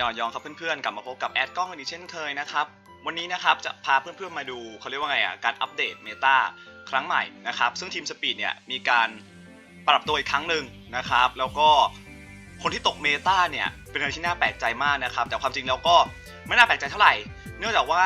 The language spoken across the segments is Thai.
ยอนยองครับเพื่อนๆกลับมาพบกับแอดกล้องกันอีกเช่นเคยนะครับวันนี้นะครับจะพาเพื่อนๆมาดูเขาเรียกว่าไงอะการอัปเดตเมตาครั้งใหม่นะครับซึ่งทีมสปีดเนี่ยมีการปรับตัวอีกครั้งหนึ่งนะครับแล้วก็คนที่ตกเมตาเนี่ยเป็นอะไรที่น่าแปลกใจมากนะครับแต่ความจริงแล้วก็ไม่น่าแปลกใจเท่าไหร่ เนื่องจากว่า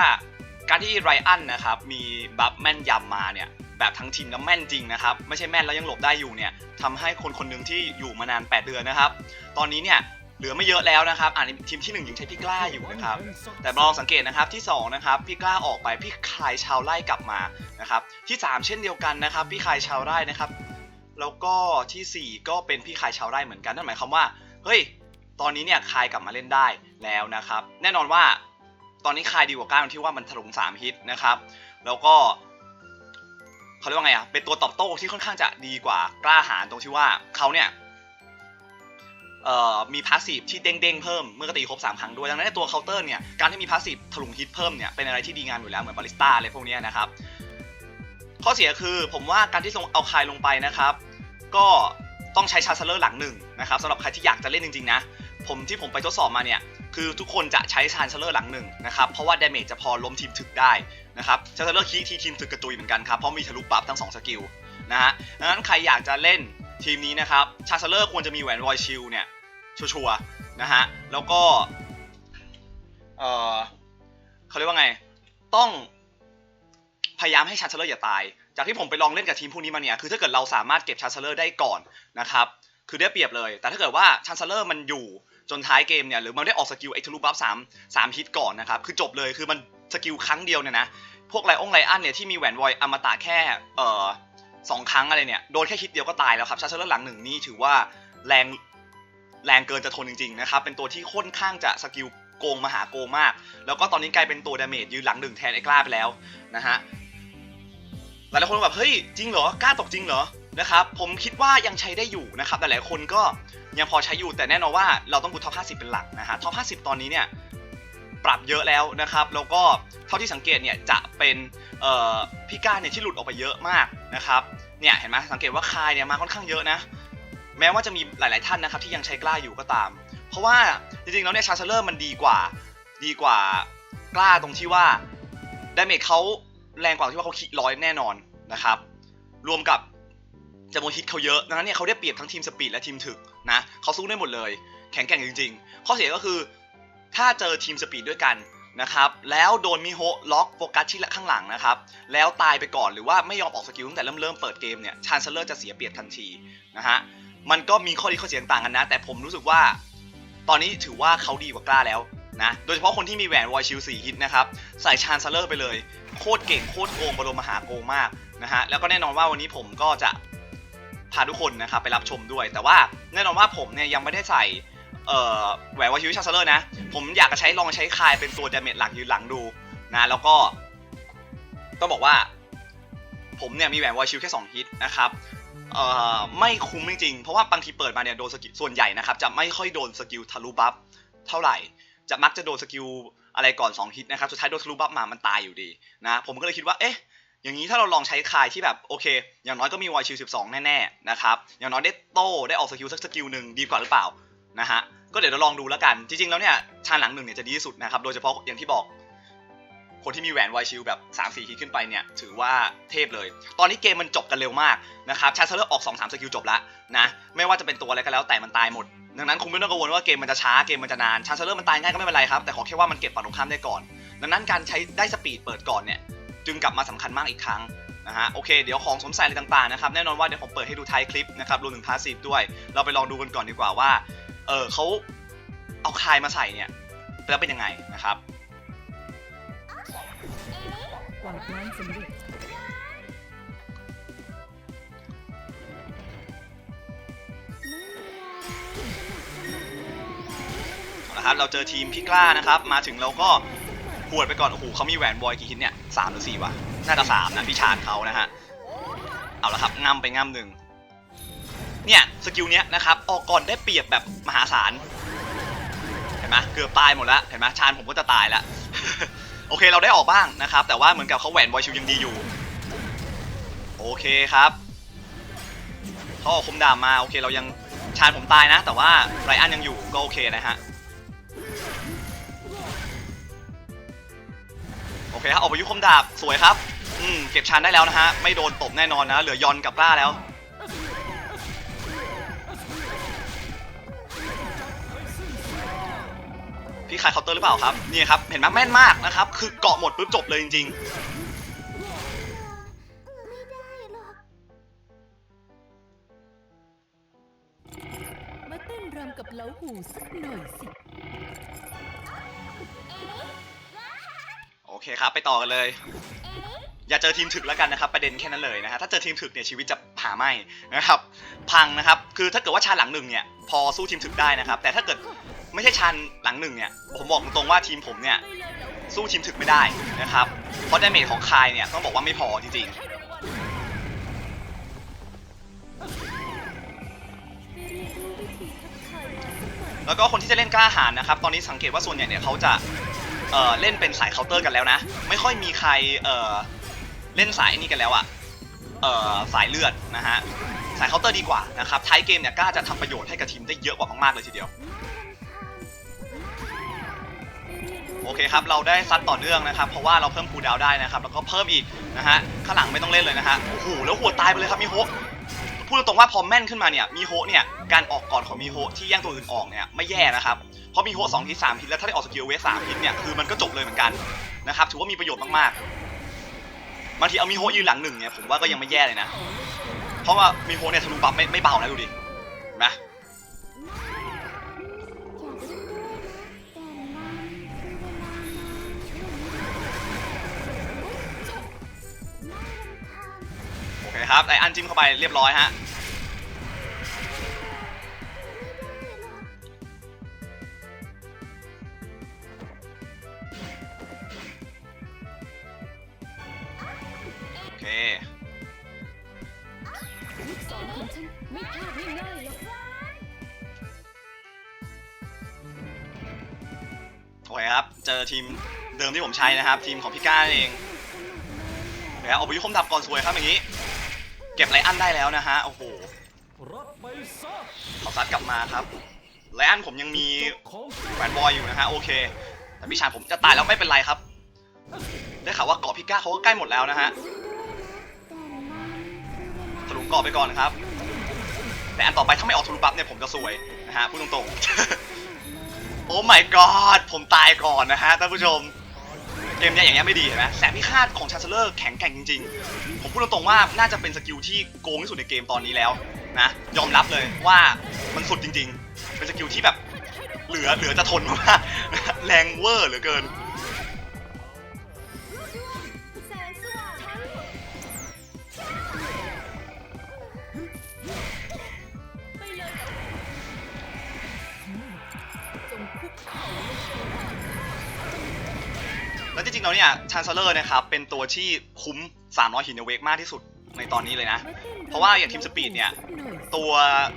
การที่ไรอันนะครับมีบัฟแม่นยำมาเนี่ยแบบทั้งทีมแล้วแม่นจริงนะครับไม่ใช่แม่นแล้วยังหลบได้อยู่เนี่ยทำให้คนคนหนึ่งที่อยู่มานาน 8 เดือนนะครับ ตอนนี้เนี่ย เหลือไม่เยอะแล้วนะครับอ่าทีมที่ 1 ยังใช้พี่กล้าอยู่นะครับ แต่ลองสังเกตนะครับที่2นะครับพี่กล้าออกไปพี่คายชาวไร่กลับมานะครับที่ 3 เช่นเดียวกันนะครับ พี่คายชาวไร่นะครับ แล้วก็ทีสี่4 ก็เป็นพี่คายชาวไร่เหมือนกันนั่นหมายความว่าเฮ้ยตอนนี้เนี่ยคายกลับมาเล่นได้แล้วนะครับ แน่นอนว่าตอนนี้คายดีกว่าก้าตรงที่ว่ามันถลุง3ฮิตนะครับ แล้วก็เขาเรียกว่าไงอะเป็นตัวตอบโต้ที่ค่อนข้างจะดีกว่ากล้าหาญตรงที่ว่าเขาเนี่ย มีพาสซีฟที่เด้งๆเพิ่มเมื่อกตีครบ3ครั้งด้วยดังนั้นในตัวเคาน์เตอร์เนี่ยการที่มีพาสซีฟถลุงฮิตเพิ่มเนี่ยเป็นอะไรที่ดีงามอยู่แล้วเหมือนบาริสต้าอะไรพวกนี้นะครับข้อเสียคือผมว่าการที่ลงเอาคายลงไปนะครับ ก็ต้องใช้ชาร์เซเลอร์หลังหนึ่งนะครับสำหรับใครที่อยากจะเล่นจริงๆนะผมที่ผมไปทดสอบมาเนี่ยคือทุกคนจะใช้ชาร์เซเลอร์หลังหนึ่งนะครับเพราะว่าเดเมจจะพอล้มทีมถึกได้นะครับชาร์เซเลอร์คีทีทีมถึกกระจุยเหมือนกันครับเพราะมีทะลุปั๊บทั้งสองสกิลนะฮะดังนั้นใครอยากจะเล่นทีมนี้นะครับชาร์เซเลอร์ควรจะมีแหวนวอยชิลเนี่ย ชัวร์ๆนะฮะแล้วก็เออเขาเรียกว่าไง ต้องพยายามให้ชาร์เชลเลอร์อย่าตาย จากที่ผมไปลองเล่นกับทีมพวกนี้มาเนี่ย คือถ้าเกิดเราสามารถเก็บชาร์เชลเลอร์ได้ก่อนนะครับ คือได้เปรียบเลย แต่ถ้าเกิดว่าชาร์เชลเลอร์มันอยู่จนท้ายเกมเนี่ย หรือมันได้ออกสกิลไอ้ทะลุบัฟสามสามฮิตก่อนนะครับ คือจบเลย คือมันสกิลครั้งเดียวเนี่ยนะ พวกไลองไลอันเนี่ยที่มีแหวนวอยอมตะแค่เอ่อสองครั้งอะไรเนี่ย โดนแค่ฮิตเดียวก็ตายแล้วครับ ชาร์เชลเลอร์หลังหนึ่งนี่ถือว่าแรง แรงเกินจะทนจริงๆนะครับ เป็นตัวที่ค่อนข้างจะสกิลโกงมหาโกงมาก แล้วก็ตอนนี้กลายเป็นตัวดาเมจยืนหลังหนึ่งแทนไอ้กล้าไปแล้วนะฮะ หลายๆคนแบบเฮ้ยจริงเหรอกล้าตกจริงเหรอนะครับผมคิดว่ายังใช้ได้อยู่นะครับหลายๆคนก็ยังพอใช้อยู่แต่แน่นอนว่าเราต้องดูท็อป50 เป็นหลักนะฮะท็อป50 ตอนนี้เนี่ยปรับเยอะแล้วนะครับ แล้วก็เท่าที่สังเกตเนี่ยจะเป็นพี่ก้าเนี่ยที่หลุดออกไปเยอะมากนะครับเนี่ยเห็นไหมสังเกตว่าคายเนี่ยมาค่อนข้างเยอะนะ แม้ว่าจะมีหลาย ๆ ท่านนะครับที่ยังใช้กล้าอยู่ก็ตาม เพราะว่าจริง ๆ แล้วเนี่ยชาร์เชเลอร์มันดีกว่า ดีกว่ากล้าตรงที่ว่าดาเมจเขาแรงกว่าที่ว่าเขาคิดร้อยแน่นอนนะครับ รวมกับจำนวนฮิตเขาเยอะดังนั้นเนี่ยเขาได้เปรียบทั้งทีมสปีดและทีมถึกนะเขาสู้ได้หมดเลย แข็งแกร่งจริง ๆ ข้อเสียก็คือถ้าเจอทีมสปีดด้วยกันนะครับแล้วโดนมิโฮล็อกโฟกัสที่ข้างหลังนะครับแล้วตายไปก่อนหรือว่าไม่ยอมออกสกิลตั้งแต่เริ่มเริ่มเปิดเกมเนี่ยชาร์เชลเลอร์จะเสียเปรียบทันทีนะฮะ มันก็มีข้อดีข้อเสียต่างกันนะ แต่ผมรู้สึกว่า ตอนนี้ถือว่าเขาดีกว่ากล้าแล้วนะโดยเฉพาะคนที่มีแหวนวอยชิล4ฮิตนะครับใส่ชานซลเลอร์ไปเลย โคตรเก่งโคตรโกงบรมมหาโกงมากนะฮะแล้วก็แน่นอนว่าวันนี้ผมก็จะพาทุกคนนะครับไปรับชมด้วย แต่ว่าแน่นอนว่าผมเนี่ยยังไม่ได้ใส่แหวนวอยชิลชานเซลเลอร์นะ ผมอยากจะใช้ลองใช้คายเป็นตัวดาเมจหลักยืนหลังดูนะแล้วก็ต้องบอกว่า ผมเนี่ยมีแหวนวอยชิลแค่ 2 ฮิตนะครับ ไม่คุ้มจริงๆ เพราะว่าบางทีเปิดมาเนี่ยโดนสกิลส่วนใหญ่นะครับจะไม่ค่อยโดนสกิลทะลุบัฟเท่าไหร่ จะมักจะโดนสกิลอะไรก่อน2ฮิตนะครับสุดท้ายโดนทะลุบัฟมามันตายอยู่ดีนะผมก็เลยคิดว่าเอ๊ะอย่างนี้ถ้าเราลองใช้คายที่แบบโอเค อย่างน้อยก็มีวอยชิล12 แน่ๆนะครับอย่างน้อยได้โต้ได้ออกสกิลสักสกิลหนึ่งดีกว่าหรือเปล่านะฮะก็เดี๋ยวเราลองดูแล้วกัน จริงๆแล้วเนี่ยชาญหลังหนึ่งเนี่ยจะดีที่สุดนะครับโดยเฉพาะอย่างที่บอก คนที่มีแหวนไวชิลแบบ 3 4 ทีขึ้นไปเนี่ยถือว่าเทพเลย ตอนนี้เกมมันจบกันเร็วมากนะครับชาร์เซเลอร์ออก 2 3 สกิลจบล้วนะไม่ว่าจะเป็นตัวอะไรก็แล้วแต่มันตายหมด ดังนั้นคงไม่ต้องกังวลว่าเกมมันจะช้าเกมมันจะนานชาร์เซเลอร์มันตายง่ายก็ไม่เป็นไรครับแต่ขอแค่ว่ามันเก็บฝั่งตรงข้ามได้ก่อน ดังนั้นการใช้ได้สปีดเปิดก่อนเนี่ยจึงกลับมาสำคัญมากอีกครั้งนะฮะโอเคเดี๋ยวของสมใส่อะไรต่างๆนะครับแน่นอนว่าเดี๋ยวผมเปิดให้ดูท้ายคลิปนะครับรวมถึงพาสซีฟด้วย เราไปลองดูกันก่อนดีกว่าว่าเออเขาเอาคายมาใส่เนี่ยแล้วเป็นยังไงนะครับ วาดล้างสำเร็จนะครับเราเจอทีมพี่กล้านะครับ มาถึงเราก็หวดไปก่อน โอ้โหเขามีแหวนบอยกี่ฮิตเนี่ยสามหรือสี่วะ น่าจะสามนะพี่ชาญเขานะฮะ เอาละครับง่ำไปง่ำหนึ่ง เนี่ยสกิลเนี้ยนะครับ ออกก่อนได้เปรียบแบบมหาศาล เห็นไหมเกือบตายหมดแล้ว เห็นไหมชาญผมก็จะตายแล้ว โอเคเราได้ออกบ้างนะครับ แต่ว่าเหมือนกับเขาแหวนไวชิวยังดีอยู่ โอเคครับเขาออกคมดาบมาโอเคเรายังชานผมตายนะ แต่ว่าไรอันยังอยู่ก็โอเคนะฮะโอเคครับออกไปยุคคมดาบสวยครับอืมเก็บชานได้แล้วนะฮะไม่โดนตบแน่นอนนะเหลือยอนกับกล้าแล้ว พี่ขายเคาน์เตอร์หรือเปล่าครับนี่ครับเห็นไหมแม่นมากนะครับ คือเกาะหมดปุ๊บจบเลยจริงมาเต้นรำกับเหลาหูสักหน่อยสิ ๆ โอเคครับไปต่อกันเลย อย่าเจอทีมถึกแล้วกันนะครับประเด็นแค่นั้นเลยนะฮะถ้าเจอทีมถึกเนี่ยชีวิตจะหาไม่นะครับ พังนะครับ คือถ้าเกิดว่าชาญหลังหนึ่งเนี่ยพอสู้ทีมถึกได้นะครับ แต่ถ้าเกิด ไม่ใช่ชาญหลังหนึ่งเนี่ยผมบอกตรงๆว่าทีมผมเนี่ยสู้ทีมถึกไม่ได้นะครับ เพราะดาเมจของคายเนี่ยต้องบอกว่าไม่พอจริงๆ แล้วก็คนที่จะเล่นกล้าหาญนะครับ ตอนนี้สังเกตว่าส่วนใหญ่เนี่ยเขาจะเอ่อเล่นเป็นสายเคาน์เตอร์กันแล้วนะ ไม่ค่อยมีใครเอ่อเล่นสายนี่กันแล้วอะเอ่อสายเลือดนะฮะสายเคาน์เตอร์ดีกว่านะครับท้ายเกมเนี่ยกล้าจะทำประโยชน์ให้กับทีมได้เยอะกว่ามากๆเลยทีเดียว อเคครับ เราได้ซัดต่อเนื่องนะครับ เพราะว่าเราเพิ่มคูดาวได้นะครับ แล้วก็เพิ่มอีกนะฮะ ข้างหลังไม่ต้องเล่นเลยนะฮะ โอ้โห แล้วหัวตายไปเลยครับมิโฮะพูดตรงๆว่าพอแม่นขึ้นมาเนี่ย มิโฮะเนี่ย การออกก่อนของมิโฮะที่แย่งตัวอื่นออกเนี่ยไม่แย่นะครับ เพราะมิโฮะสองทีสามทีแล้วถ้าได้ออกสกิลเวสสามทีเนี่ย คือมันก็จบเลยเหมือนกันนะครับ ถือว่ามีประโยชน์มากๆบางทีเอามิโฮะยืนหลังหนึ่งเนี่ย ผมว่าก็ยังไม่แย่เลยนะ เพราะว่ามิโฮะเนี่ยทะลุบัฟไม่ไม่เบานะดูดินไครับไออันจิ้มเข้าไปเรียบร้อยฮะโอเคลูกศรของฉันไม่พลาดง่ายๆหรอกโอเคครับ เจอทีมเดิมที่ผมใช้นะครับ ทีมของพี่ก้าเองเดี๋ยวเอาไปยุคมดับก่อนสวยครับอย่างนี้ ก็บไลอันได้แล้วนะฮะ โอ้โหรับไปซะขอซัดกลับมาครับไลอันผมยังมีแฟนบอยอยู่นะฮะ โอเค แต่พี่ชายผมจะตายแล้วไม่เป็นไรครับ ได้ข่าวว่าเกาะพี่ก้าเขาก็ใกล้หมดแล้วนะฮะทะลุงเกาะไปก่อนครับ แต่อันต่อไปถ้าไม่ออกทะลุบัฟเนี่ยผมจะซวยนะฮะพูดตรงๆ โอ้ my god ผมตายก่อนนะฮะท่านผู้ชม เกมเนี้ยอย่างเงี้ยไม่ดีเห็นไหมแสงพิฆาตของชันเซเลอร์แข็งแกร่งจริงๆ ผมพูดตรงๆว่าน่าจะเป็นสกิลที่โกงที่สุดในเกมตอนนี้แล้วนะยอมรับเลยว่ามันสุดจริง ๆ เป็นสกิลที่แบบเหลือเหลือจะทนมากแรงเวอร์เหลือเกิน ริงๆแล้วเนี่ยชันเซเลอร์นะครับเป็นตัวที่คุ้ม 300 หินเวกมากที่สุดในตอนนี้เลยนะ เพราะว่าอย่างทีมสปีดเนี่ยตัว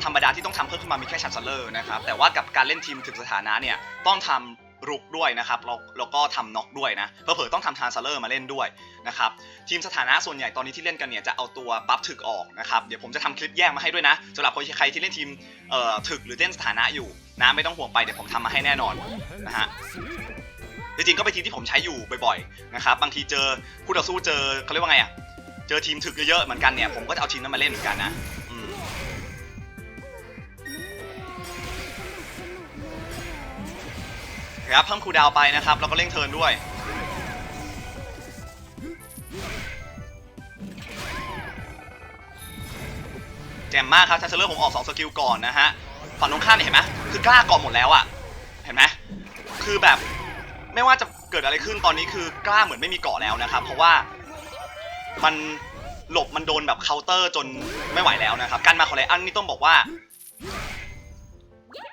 ธรรมดาที่ต้องทำเพิ่มขึ้นมามีแค่ชันเซเลอร์นะครับแต่ว่ากับการเล่นทีมถึงสถานะเนี่ยต้องทำรุกด้วยนะครับแล้วแล้วก็ทำน็อกด้วยนะเผลอต้องทำทานเซเลอร์มาเล่นด้วยนะครับทีมสถานะส่วนใหญ่ตอนนี้ที่เล่นกันเนี่ยจะเอาตัวบัฟถึกออกนะครับเดี๋ยวผมจะทำคลิปแยกมาให้ด้วยนะสำหรับใครที่เล่นทีมเอ่อถึกหรือเล่นสถานะอยู่นะไม่ต้องห่วงไปเดี๋ยวผมทำมาให้แน่นอนนะฮะ จริงๆก็เป็นทีมที่ผมใช้อยู่บ่อยๆนะครับบางทีเจอคู่ต่อสู้เจอเขาเรียกว่าไงอะเจอทีมถึกเยอะๆเหมือนกันเนี่ยผมก็จะเอาทีมนั้นมาเล่นเหมือนกันนะครับเพิ่มคูดาวไปนะครับแล้วก็เร่งเทิร์นด้วยแจ่มมากครับชันเซเลอร์ผมออก2สกิลก่อนนะฮะฝั่งตรงข้ามเห็นไหมคือกล้าก่อนหมดแล้วอะเห็นไหมคือแบบ ไม่ว่าจะเกิดอะไรขึ้นตอนนี้คือกล้าเหมือนไม่มีเกาะแล้วนะครับ เพราะว่ามันหลบมันโดนแบบเคาน์เตอร์จนไม่ไหวแล้วนะครับ การมาของไลอันนี่ต้องบอกว่า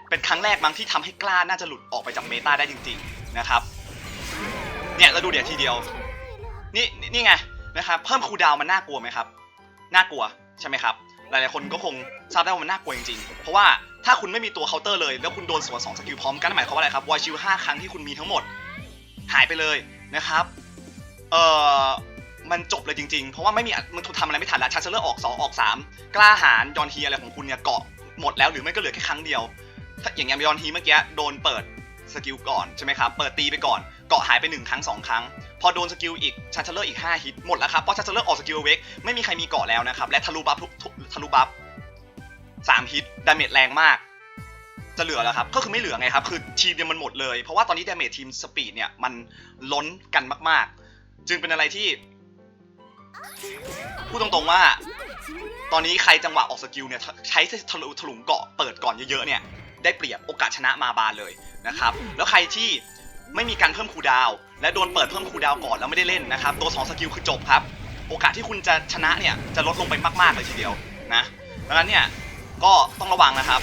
เป็นครั้งแรกมั้งที่ทำให้กล้าน่าจะหลุดออกไปจากเมตาได้จริง ๆนะครับ เนี่ยเราดูเดี๋ยวทีเดียว นี่นี่ไงนะครับเพิ่มคูดาวมันน่ากลัวไหมครับน่ากลัวใช่ไหมครับหลายๆคนก็คงทราบได้ว่ามันน่ากลัวจริงๆ เพราะว่าถ้าคุณไม่มีตัวเคาน์เตอร์เลย แล้วคุณโดนสวนสองสกิลพร้อมกันนั่นหมายความว่าอะไรครับวายชิลห้าครั้งที่คุณมีทั้งหมด หายไปเลยนะครับ เอ่อมันจบเลยจริงๆ เพราะว่าไม่มีมันทำอะไรไม่ทันแล้วชันเซเลอร์ออก 2 ออก 3 กล้าหารยอนฮีอะไรของคุณเนี่ยเกาะหมดแล้วหรือไม่ก็เหลือแค่ครั้งเดียว ถ้าอย่างเงี้ยยอนฮีเมื่อกี้โดนเปิดสกิลก่อนใช่ไหมครับ เปิดตีไปก่อนเกาะหายไป 1 ครั้ง 2 ครั้ง พอโดนสกิลอีกชันเชลเลอร์อีก 5 ฮิตหมดแล้วครับ เพราะชันเชลเลอร์ออกสกิลเวกไม่มีใครมีเกาะแล้วนะครับ และทะลุบัฟทุกทุกทะลุบัฟสามฮิตดาเมจแรงมาก จะเหลือแล้วครับ ก็คือไม่เหลือไงครับ คือทีมเนี่ยมันหมดเลย เพราะว่าตอนนี้ดาเมจทีมสปีดเนี่ยมันล้นกันมาก ๆ จึงเป็นอะไรที่พูดตรงๆว่า ตอนนี้ใครจังหวะออกสกิลเนี่ยใช้ทะลุถลุงเกาะเปิดก่อนเยอะๆเนี่ยได้เปรียบโอกาสชนะมาบานเลยนะครับแล้วใครที่ไม่มีการเพิ่มคูดาวและโดนเปิดเพิ่มคูดาวก่อนแล้วไม่ได้เล่นนะครับตัว2สกิลคือจบครับโอกาสที่คุณจะชนะเนี่ยจะลดลงไปมากๆเลยทีเดียวนะดังนั้นเนี่ยก็ต้องระวังนะครับ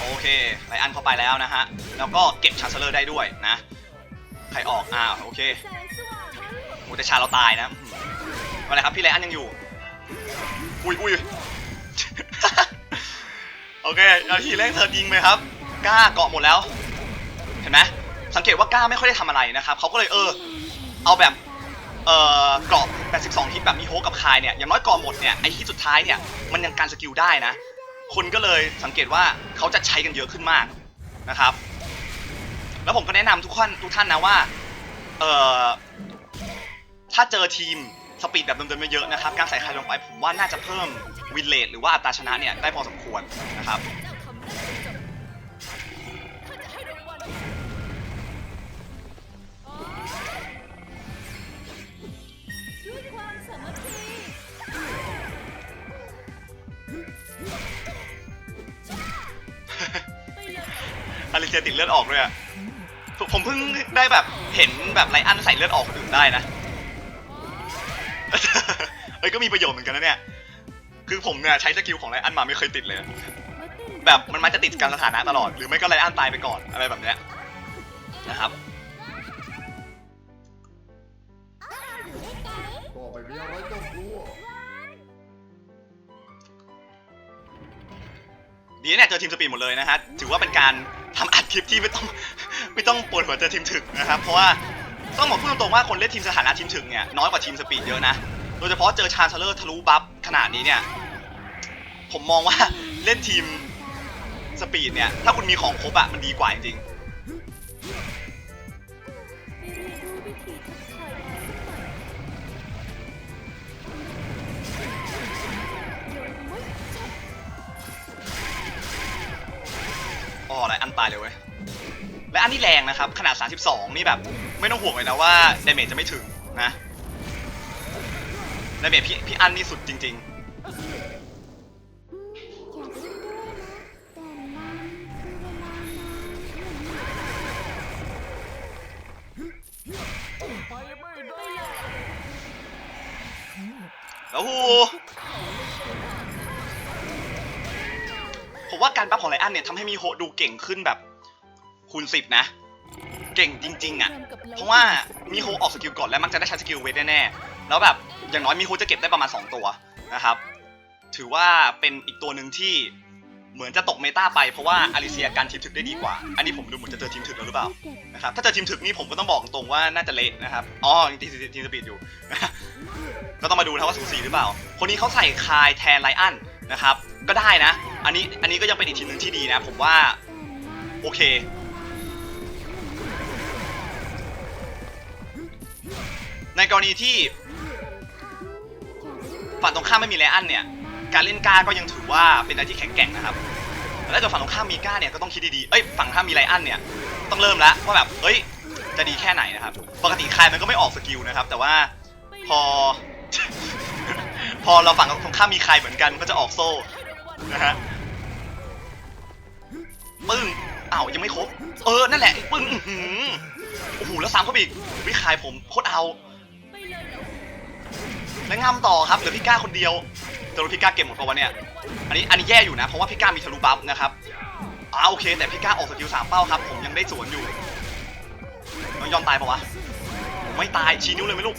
โอเคไลอันเข้าไปแล้วนะฮะ แล้วก็เก็บชาร์เซเลอร์ได้ด้วยนะ ใครออกอ้าวโอเคโอ้แต่ชาเราตายนะอะไรครับพี่ไลอันยังอยู่ อุ้ยอุ้ยโอเคเอาทีแรกเธอยิงไหมครับ กล้าเกาะหมดแล้ว เห็นไหมสังเกตว่ากล้าไม่ค่อยได้ทำอะไรนะครับเขาก็เลยเออ เอาแบบเอ่อเกาะ82ฮิตแบบมีโฮกับคายเนี่ยอย่างน้อยเกาะหมดเนี่ยไอฮิตสุดท้ายเนี่ยมันยังการสกิลได้นะ คนก็เลยสังเกตว่าเขาจะใช้กันเยอะขึ้นมากนะครับ แล้วผมก็แนะนำทุกท่านทุกท่านนะว่าเอ่อถ้าเจอทีมสปีดแบบเดิมๆเยอะๆนะครับ การใส่ใครลงไปผมว่าน่าจะเพิ่มวินเลทหรือว่าอัตราชนะเนี่ยได้พอสมควรนะครับ อลิเซียติดเลือดออกด้วยอะผมเพิ่งได้แบบเห็นแบบไลอันใส่เลือดออกคนอื่นได้นะเอ้ยก็มีประโยชน์เหมือนกันนะเนี่ย คือผมเนี่ยใช้สกิลของไลอันมาไม่เคยติดเลย แบบมันมักจะติดการสถานะตลอด หรือไม่ก็ไลอันตายไปก่อนอะไรแบบเนี้ยนะครับก็ไม่มีอะไรต้องกลัวดีเนี่ยเจอทีมสปีดหมดเลยนะฮะ ถือว่าเป็นการ ทำอัดคลิปที่ไม่ต้องไม่ต้องปวดหัวเจอทีมถึกนะครับ เพราะว่าต้องบอกพูดตรงๆว่าคนเล่นทีมสถานะทีมถึกเนี่ยน้อยกว่าทีมสปีดเยอะนะ โดยเฉพาะเจอชาร์เลเลอร์ทะลุบัฟขนาดนี้เนี่ย ผมมองว่าเล่นทีมสปีดเนี่ย ถ้าคุณมีของครบอะมันดีกว่าจริงๆายเลยเว้ย และอันนี้แรงนะครับ ขนาด 32 นี่แบบ ไม่ต้องห่วงเลยนะว่าดาเมจจะไม่ถึงนะดาเมจพี่พี่อันนี่สุดจริง ๆ การปั๊บของไลอันเนี่ยทำให้มีโฮดูเก่งขึ้นแบบคูณสิบนะ เก่งจริง ๆอะ เพราะว่ามีโฮออกสกิลก่อนแล้วมักจะได้ใช้สกิลเวทแน่ๆ แล้วแบบอย่างน้อยมีโฮจะเก็บได้ประมาณ 2 ตัวนะครับ ถือว่าเป็นอีกตัวหนึ่งที่เหมือนจะตกเมตาไปเพราะว่าอาริเซียการทีมถึกได้ดีกว่า อันนี้ผมดูเหมือนจะเจอทีมถึกแล้วหรือเปล่านะครับ ถ้าเจอทีมถึกนี่ผมก็ต้องบอกตรงว่าน่าจะเละนะครับ อ๋อยังทีมทีมสปีดอยู่ ก็ต้องมาดูนะว่าสูสีหรือเปล่า คนนี้เขาใส่คายแทนไลอัน นะครับ ก็ได้นะ อันนี้อันนี้ก็ยังเป็นอีกทีมหนึ่งที่ดีนะ ผมว่า โอเค ในกรณีที่ฝั่งตรงข้ามไม่มีไลอันเนี่ย การเล่นกล้าก็ยังถือว่าเป็นอะไรที่แข็งแกร่งนะครับแล้วถ้าฝั่งตรงข้ามมีกล้าเนี่ยก็ต้องคิดดีๆ เอ้ยฝั่งข้ามมีไลอันเนี่ยต้องเริ่มแล้วว่าแบบเอ้ยจะดีแค่ไหนนะครับ ปกติคายมันก็ไม่ออกสกิลนะครับ แต่ว่าพอ พอเราฝั่งตรงข้ามมีใครเหมือนกันก็จะออกโซ่นะฮะปึ้งอ้าวยังไม่ครบ เออ นั่นแหละปึ้งโอ้โหแล้วซ้ำเข้าไปอีกวิคายผมโคตรเอาแล้วงามต่อครับเหลือพี่ก้าคนเดียวแต่รู้พี่ก้าเก็บหมดเพราะว่าเนี่ยอันนี้อันนี้แย่อยู่นะ เพราะว่าพี่ก้ามีทะลุบัฟนะครับอ่าโอเคแต่พี่ก้าออกสกิลสามเป้าครับ ผมยังได้สวนอยู่น้องยอมตายปะวะไม่ตายชี้นิ้วเลยไหมลูก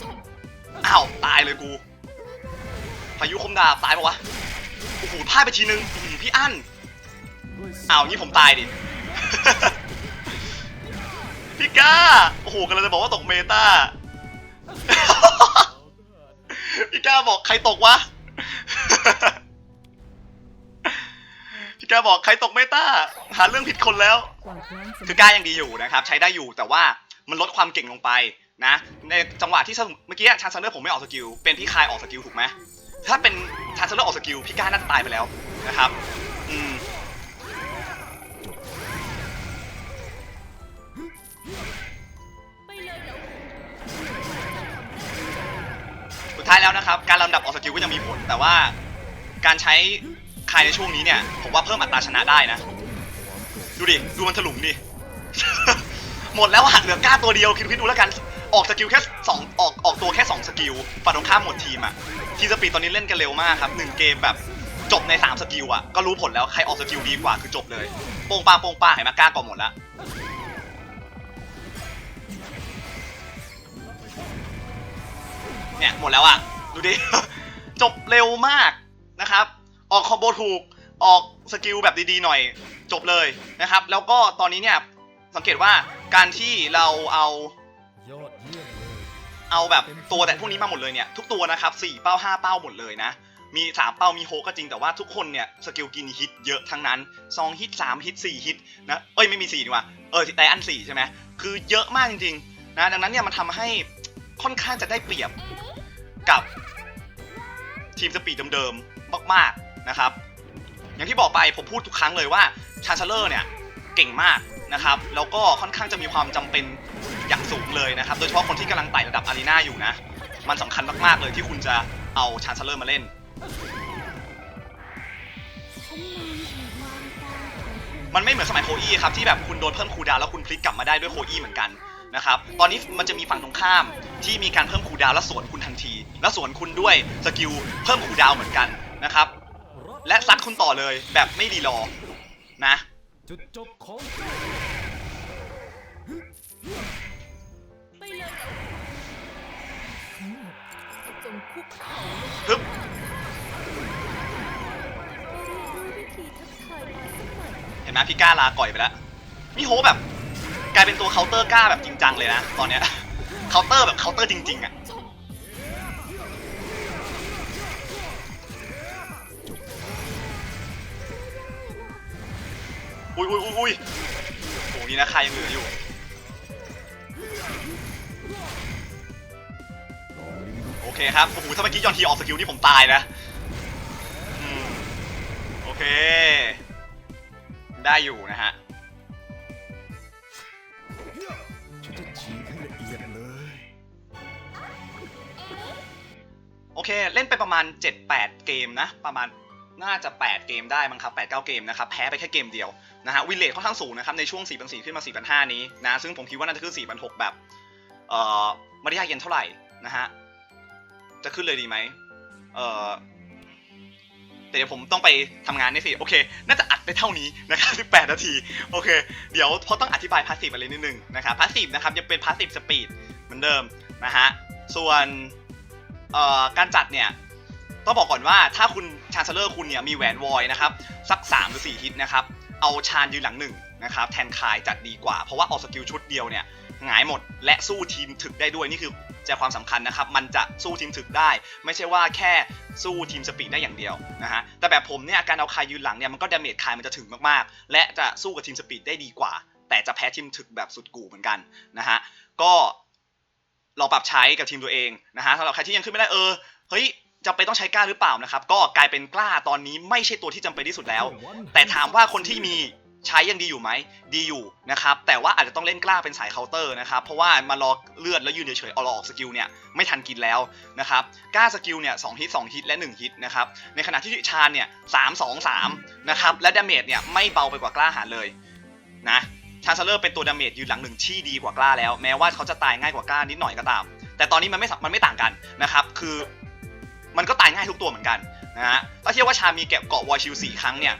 อ้าวตายเลยกู พายุคมดาบตายปะวะโอ้โหพลาดไปทีนึงอื้อหือพี่อั้นอ้าวงี้ผมตายดิ พี่ก้าโอ้โหกำลังจะบอกว่าตกเมตา พี่ก้าบอกใครตกวะ พี่ก้าบอกใครตกเมตาหาเรื่องผิดคนแล้ว กวาดล้างสมคือก้ายังดีอยู่นะครับ ใช้ได้อยู่แต่ว่ามันลดความเก่งลงไปนะ ในจังหวะที่เมื่อกี้ชานเซเลอร์ผมไม่ออกสกิลเป็นพี่คายออกสกิลถูกไหม ถ้าเป็นชานเซเลอร์ออกสกิลพี่ก้าน่าจะตายไปแล้วนะครับ อืมสุดท้ายแล้วนะครับ การลำดับออกสกิลก็ยังมีผล แต่ว่าการใช้คายในช่วงนี้เนี่ย ผมว่าเพิ่มอัตราชนะได้นะ ดูดิ ดูมันถลุงดิ หมดแล้วอะเหลือก้าตัวเดียวคิดคิดดูแล้วกัน ออกสกิลแค่สองออกออก ฝั่งตรงข้ามหมดทีมอะทีมสปีดตอนนี้เล่นกันเร็วมากครับหนึ่งเกมแบบจบใน 3 สกิลอะก็รู้ผลแล้วใครออกสกิลดีกว่าคือจบเลยโป่งปางโป่งปางเห็นไหมกล้าก่อนหมดแล้วเนี่ยหมดแล้วอะดูดิ จบเร็วมากนะครับ ออกคอมโบถูกออกสกิลแบบดีๆหน่อยจบเลยนะครับ แล้วก็ตอนนี้เนี่ยสังเกตว่าการที่เราเอา เอาแบบตัวแต่พวกนี้มาหมดเลยเนี่ยทุกตัวนะครับ4เป้า5เป้าหมดเลยนะ มี3เป้ามีโฮก็จริงแต่ว่าทุกคนเนี่ยสกิลกินฮิตเยอะทั้งนั้น2ฮิต3ฮิต4ฮิตนะเอ้ยไม่มี4ดีกว่าเออไดอัน4ใช่ไหมคือเยอะมากจริงๆนะดังนั้นเนี่ยมันทำให้ค่อนข้างจะได้เปรียบกับทีมสปีดเดิมๆมากๆนะครับ อย่างที่บอกไปผมพูดทุกครั้งเลยว่าชา n เ e อร์เนี่ยเก่งมากนะครับ แล้วก็ค่อนข้างจะมีความจำเป็น อย่างสูงเลยนะครับ โดยเฉพาะคนที่กำลังไต่ระดับอารีนาอยู่นะ มันสำคัญมากๆเลยที่คุณจะเอาชา n เ e อร์มาเล่น มันไม่เหมือนสมัยโคอี้ครับที่แบบคุณโดนเพิ่มคูลดาวน์แล้วคุณพลิกกลับมาได้ด้วยโคอี้เหมือนกันนะครับตอนนี้มันจะมีฝั่งตรงข้ามที่มีการเพิ่มคูลดาวน์แล้วสวนคุณทันที แล้วสวนคุณด้วยสกิลเพิ่มคูลดาวน์เหมือนกันนะครับและซัดคุณต่อเลยแบบไม่รีรอนะจุดจบของ คุกเข่าลงฮึบไปเรียนรู้วิธีทักทายมาสักหน่อยเห็นไหมพี่ก้าลาก่อยไปแล้วมีโฮแบบ กลายเป็นตัวเคาน์เตอร์กล้าแบบจริงจังเลยนะตอนเนี้ย เคาน์เตอร์แบบเคาน์เตอร์จริงๆอะอุ้ยอุ้ยอุ้ยอุ้ยโอ้นี่นะใครยังเหลืออยู่ เคครับโอ้โหถ้าเมื่อกี้ยอนทีออกสกิลนี่ผมตายนะอืมโอเค ได้อยู่นะฮะโอเค เล่นไปประมาณ 7-8 เกมนะ ประมาณน่าจะ 8 เกมได้มั้งครับ8-9 เกมนะครับ แพ้ไปแค่เกมเดียวนะฮะวินเลทค่อนข้างสูงนะครับ ในช่วง 4 4ขึ้นมา 4 5 นี้นะ ซึ่งผมคิดว่าน่าจะขึ้น4 6แบบ เอ่อไม่ได้ยากเย็นเท่าไหร่นะฮะ จะขึ้นเลยดีไหมเออแต่เดี๋ยวผมต้องไปทำงานนี่สิโอเค น่าจะอัดได้เท่านี้นะครับ18 นาที โอเค เดี๋ยวเพราะต้องอธิบายพาสซีฟอะไรนิดนึงนะครับพาสซีฟนะครับยังเป็นพาสซีฟสปีดเหมือนเดิมนะฮะ ส่วนการจัดเนี่ย ต้องบอกก่อนว่าถ้าคุณชา n เซเลอร์คุณเนี่ยมีแหวนวอยนะครับ สัก 3 หรือ 4 ฮิตนะครับ เอาชาญยืนหลังหนึ่งนะครับแทนคายจัดดีกว่า เพราะว่าออกสกิลชุดเดียวเนี่ยหงายหมดและสู้ทีมถึกได้ด้วยนี่คือ ใจความสำคัญนะครับ มันจะสู้ทีมถึกได้ ไม่ใช่ว่าแค่สู้ทีมสปีดได้อย่างเดียวนะฮะ แต่แบบผมเนี่ยการเอาคายยืนหลังเนี่ยมันก็ดาเมจคายมันจะถึงมากๆ และจะสู้กับทีมสปีดได้ดีกว่า แต่จะแพ้ทีมถึกแบบสุดกู่เหมือนกันนะฮะ ก็ลองปรับใช้กับทีมตัวเองนะฮะสำหรับใครที่ยังขึ้นไม่ได้เออ เฮ้ยจำเป็นต้องใช้กล้าหรือเปล่านะครับ ก็กลายเป็นกล้าตอนนี้ไม่ใช่ตัวที่จำเป็นที่สุดแล้ว แต่ถามว่าคนที่มี ใช้ยังดีอยู่ไหมดีอยู่นะครับแต่ว่าอาจจะต้องเล่นกล้าเป็นสายเคาน์เตอร์นะครับเพราะว่ามารอเลือดแล้วยืนเฉยๆเอาเราออกสกิลเนี่ยไม่ทันกินแล้วนะครับกล้าสกิลเนี่ยสองฮิตสองฮิตและ 1 ฮิตนะครับในขณะที่ชาญเนี่ยสามสองสามนะครับและดาเมจเนี่ยไม่เบาไปกว่ากล้าหาเลยนะชาญเซเลอร์เป็นตัวดาเมจยืนหลังหนึ่งที่ดีกว่ากล้าแล้ว แม้ว่าเขาจะตายง่ายกว่ากล้านิดหน่อยก็ตาม แต่ตอนนี้มันไม่สัมมันไม่ต่างกันนะครับคือมันก็ตายง่ายทุกตัวเหมือนกันนะฮะถ้าเทียบว่าชามีเก็บเกาะวอชิลสี่ครั้งเนี่ย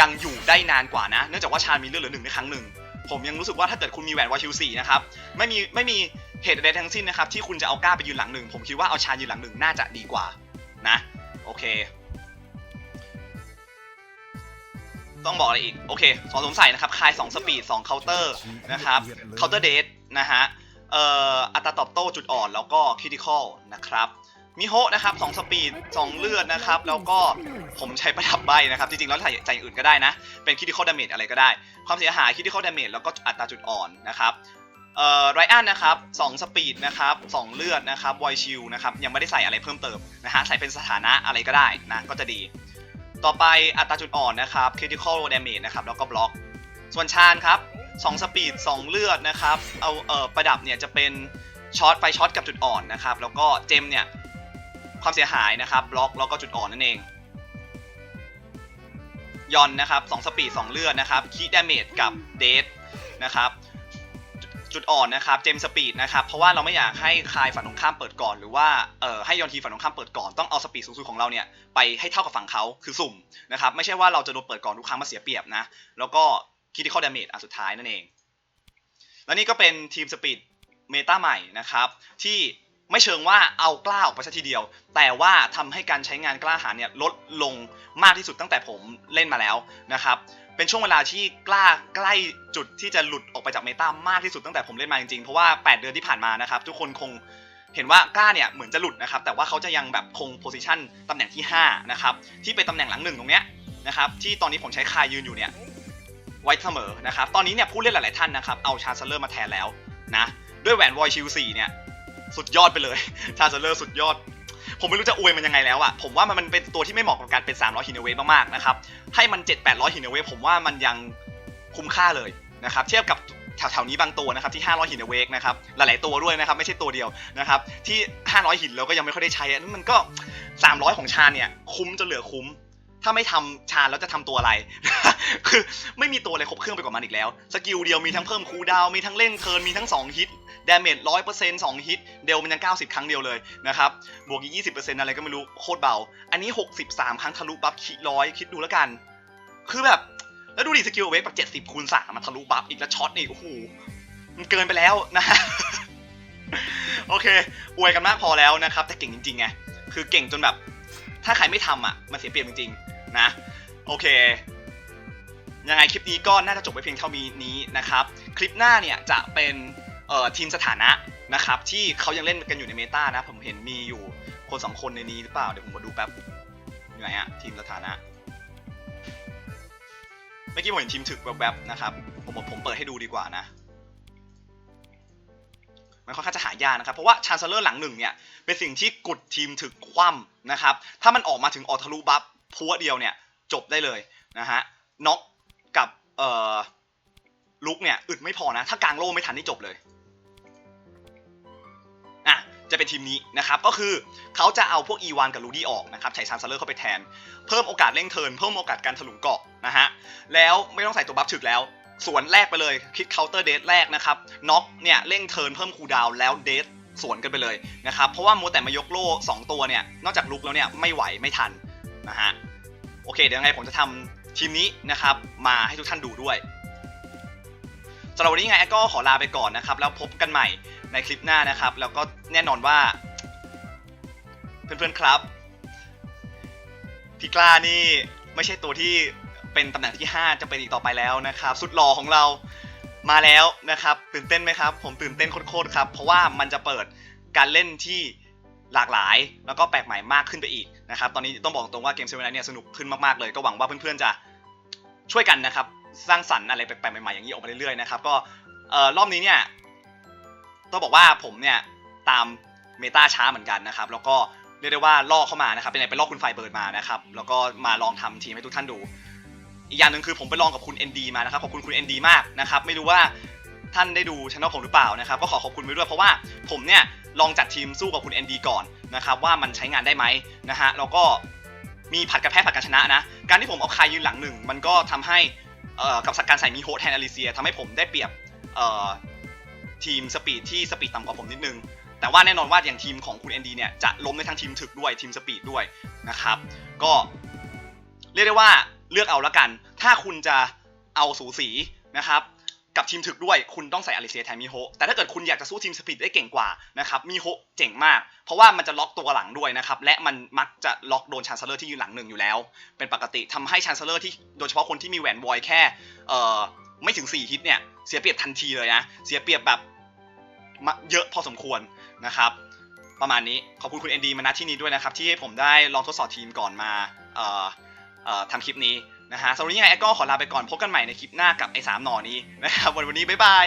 ยังอยู่ได้นานกว่านะ เนื่องจากว่าชามีเลือดเหลือหนึ่งในครั้งหนึ่ง ผมยังรู้สึกว่าถ้าเกิดคุณมีแหวนวอชิลสี่นะครับ ไม่มีไม่มีเหตุใดทั้งสิ้นนะครับ ที่คุณจะเอากล้าไปยืนหลังหนึ่ง ผมคิดว่าเอาชายืนหลังหนึ่งน่าจะดีกว่านะ โอเค ต้องบอกอะไรอีก โอเคสองสงสัยนะครับ คาย2สปีด2เคาน์เตอร์นะครับเคาน์เตอร์เดทนะฮะ เอ่อ อัตราตอบโต้จุดอ่อนแล้วก็คริติคอลนะครับ มิโฮะนะครับ2สปีด2เลือดนะครับ แล้วก็ผมใช้ประดับใบนะครับ จริงๆ แล้วใส่ใจอย่างอื่นก็ได้นะ เป็นคิด i ค a l ดาเมจอะไรก็ได้ ความเสียหายคิด i ค a l ดาเมจแล้วก็อัตราจุดอ่อนนะครับเอ่อไรอันนะครับ2สปีดนะครับ2เลือดนะครับไวชิลนะครับ ยังไม่ได้ใส่อะไรเพิ่มเติมนะฮะ ใส่เป็นสถานะอะไรก็ได้นะ ก็จะดี ต่อไปอัตราจุดอ่อนนะครับ critical damage นะครับ แล้วก็บล็อก ส่วนชาญครับ2สปีด2เลือดนะครับ เอาเอ่อประดับเนี่ยจะเป็นช็อตไฟช็อตกับจุดอ่อนนะครับ แล้วก็เจมเนี่ย ความเสียหายนะครับบล็อกแล้วก็จุดอ่อนนั่นเองยอนนะครับ2สปีด2เลือดนะครับคีดาเมจกับเดทนะครับจุดอ่อนนะครับเจมสปีดนะครับเพราะว่าเราไม่อยากให้คายฝั่งตรงข้ามเปิดก่อน หรือว่าเอ่อให้ยอนทีฝั่งตรงข้ามเปิดก่อนต้องเอาสปีดสูงสุดของเราเนี่ยไปให้เท่ากับฝั่งเขาคือสุ่มนะครับไม่ใช่ว่าเราจะโดนเปิดก่อนทุกครั้งมาเสียเปรียบนะแล้วก็คิดที่ข้อดาเมจอันสุดท้ายนั่นเอง และนี่ก็เป็นทีมสปีดเมตาใหม่นะครับที่ ไม่เชิงว่าเอากล้าออกไปซะทีเดียว แต่ว่าทำให้การใช้งานกล้าหาญเนี่ยลดลงมากที่สุดตั้งแต่ผมเล่นมาแล้วนะครับเป็นช่วงเวลาที่กล้าใกล้จุดที่จะหลุดออกไปจากเมตามากที่สุดตั้งแต่ผมเล่นมาจริงๆเพราะว่า 8 เดือนที่ผ่านมานะครับทุกคนคงเห็นว่ากล้าเนี่ยเหมือนจะหลุดนะครับแต่ว่าเขาจะยังแบบคงโพซิชันตำแหน่งที่5นะครับที่เป็นตำแหน่งหลังหนึ่งตรงเนี้ยนะครับที่ตอนนี้ผมใช้คายยืนอยู่เนี่ยไว้เสมอนะครับตอนนี้เนี่ยผู้เล่นหลายๆท่านนะครับเอาชาร์เซเลอร์มาแทนแล้วนะด้วยแหวนวอยชิล4เนี่ย สุดยอดไปเลยชาร์เซเลอร์สุดยอด ผมไม่รู้จะอวยมันยังไงแล้วอะผมว่ามันเป็นตัวที่ไม่เหมาะกับการเป็น 300ฮินเวทมากๆนะครับ ให้มัน 7 800ฮินเวทผมว่ามันยังคุ้มค่าเลยนะครับ เทียบกับแถวๆนี้บางตัวนะครับที่ 500ฮินเวกนะครับหลายๆตัวด้วยนะครับไม่ใช่ตัวเดียวนะครับที่ 500 หินเราก็ยังไม่ค่อยได้ใช้อันนั้นมันก็ 300 ของชาเนี่ยคุ้มจนเหลือคุ้ม ถ้าไม่ทำชาแล้วจะทำตัวอะไร คือไม่มีตัวอะไรครบเครื่องไปกว่ามันอีกแล้ว สกิลเดียวมีทั้งเพิ่มคูดาว มีทั้งเร่งเทิร์น มีทั้ง 2 ฮิตดาเมจร้อยเปอร์เซ็นต์สองฮิต เดลมันยัง 90 ครั้งเดียวเลยนะครับ บวกอีกยี่สิบเปอร์เซ็นต์อะไรก็ไม่รู้ โคตรเบา อันนี้ 63 ครั้งทะลุบัฟคิดร้อยคิดดูแล้วกัน คือแบบ แล้วดูดิสกิลเวฟแบบ70คูณ3มันทะลุบัฟอีกแล้วช็อตอีกโอ้โห มันเกินไปแล้วนะโอเค อวยกันมากพอแล้วนะครับ แต่เก่งจริงๆไง คือเก่งจนแบบ ถ้าใครไม่ทำอะ มันเสียเปรียบจริงๆ นะ โอเค ยังไงคลิปนี้ก็น่าจะจบไปเพียงเท่านี้นะครับ คลิปหน้าเนี่ยจะเป็นทีมสถานะนะครับที่เขายังเล่นกันอยู่ในเมตานะ ผมเห็นมีอยู่คนสองคนในนี้หรือเปล่า เดี๋ยวผมมาดูแป๊บอยู่ไหนอะทีมสถานะเมื่อกี้ผมเห็นทีมถึกแวบๆนะครับ ผมผมเปิดให้ดูดีกว่านะมันค่อนข้างจะหายากนะครับ เพราะว่าชา n เซเลอร์หลังหนึ่งเนี่ย เป็นสิ่งที่กดทีมถึกคว่ำนะครับ ถ้ามันออกมาถึงออทะลุบัฟ พัวเดียวเนี่ยจบได้เลยนะฮะน็อกกับเอ่อลุกเนี่ยอึดไม่พอนะ ถ้ากลางโล่ไม่ทันนี่จบเลยอะจะเป็นทีมนี้นะครับก็คือเขาจะเอาพวกอีวานกับลูดี้ออกนะครับใช้ชา n เซเลอร์เข้าไปแทน เพิ่มโอกาสเร่งเทินเพิ่มโอกาสการถลุงเกาะนะฮะแล้วไม่ต้องใส่ตัวบัฟถึกแล้วสวนแรกไปเลยคิดเคาน์เตอร์เดทแรกนะครับน็อกเนี่ยเร่งเทินเพิ่มคูดาวแล้วเดทสวนกันไปเลยนะครับเพราะว่ามัวแต่มายกโล่สองตัวเนี่ยนอกจากลุกแล้วเนี่ยไม่ไหวไม่ทัน นะฮะโอเคเดี๋ยวยังไงผมจะทำทีมนี้นะครับ มาให้ทุกท่านดูด้วยสำหรับวันนี้ยังไงก็ขอลาไปก่อนนะครับ แล้วพบกันใหม่ในคลิปหน้านะครับ แล้วก็แน่นอนว่า เพื่อนๆครับพี่กล้านี่ไม่ใช่ตัวที่เป็นตำแหน่งที่ 5 จะเป็นอีกต่อไปแล้วนะครับ สุดหล่อของเรามาแล้วนะครับ ตื่นเต้นไหมครับ ผมตื่นเต้นโคตรๆครับ เพราะว่ามันจะเปิดการเล่นที่ หลากหลาย แล้วก็แปลกใหม่มากขึ้นไปอีกนะครับตอนนี้ต้องบอกตรงว่าเกมเซเว่นเนี่ยสนุกขึ้นมากๆเลย ก็หวังว่าเพื่อนๆจะช่วยกันนะครับสร้างสรรค์อะไรแปลกๆใหม่ๆอย่างนี้ออกมาเรื่อยๆนะครับก็รอบนี้เนี่ยต้องบอกว่าผมเนี่ยตามเมตาช้าเหมือนกันนะครับแล้วก็เรียกได้ว่าล่อเข้ามานะครับเป็นไงไปล่อคุณไฟเบิร์ดมานะครับแล้วก็มาลองทำทีมให้ทุกท่านดู อีกอย่างหนึ่งคือผมไปลองกับคุณ ND มานะครับขอบคุณคุณ ND มากนะครับไม่รู้ว่าท่านได้ดูช anel ผมหรือเปล่านะครับก็ขอขอบคุณไปด้วยเพราะว่าผมเนี่ย ลองจัดทีมสู้กับคุณ ND ก่อนนะครับว่ามันใช้งานได้ไหมนะฮะแล้วก็มีผัดกันแพ้ผัดกันชนะนะ การที่ผมเอาคายยืนหลังหนึ่งมันก็ทำให้เอ่อกับการใส่มีโฮแทนอลิเซียทำให้ผมได้เปรียบทีมสปีดที่สปีดต่ำกว่าผมนิดนึง แต่ว่าแน่นอนว่าอย่างทีมของคุณ ND เนี่ยจะล้มในทั้งทีมถึกด้วยทีมสปีดด้วยนะครับก็เรียกได้ว่าเลือกเอาละกัน ถ้าคุณจะเอาสูสีนะครับ กับทีมถึกด้วย คุณต้องใส่อลิเซียแทนมิโฮแต่ถ้าเกิดคุณอยากจะสู้ทีมสปีดได้เก่งกว่านะครับมิโฮเจ๋งมาก เพราะว่ามันจะล็อกตัวหลังด้วยนะครับและมันมักจะล็อกโดนชานเซลเลอร์ที่ยืนหลังหนึ่งอยู่แล้ว เป็นปกติทำให้ชานเซลเลอร์ที่โดยเฉพาะคนที่มีแหวนวอยแค่เอ่อไม่ถึง 4 ฮิตเนี่ยเสียเปรียบทันทีเลยนะเสียเปรียบแบบเยอะพอสมควรนะครับประมาณนี้ขอบคุณคุณเอ็นดีมาณที่นี้ด้วยนะครับที่ให้ผมได้ลองทดสอบทีมก่อนมาทำคลิปนี้ นะฮะสำหรับวันนี้ยังไงแอดก็ขอลาไปก่อนพบกันใหม่ในคลิปหน้ากับไอ้สามหน่อนี้นะครับวันวันนี้บ๊ายบาย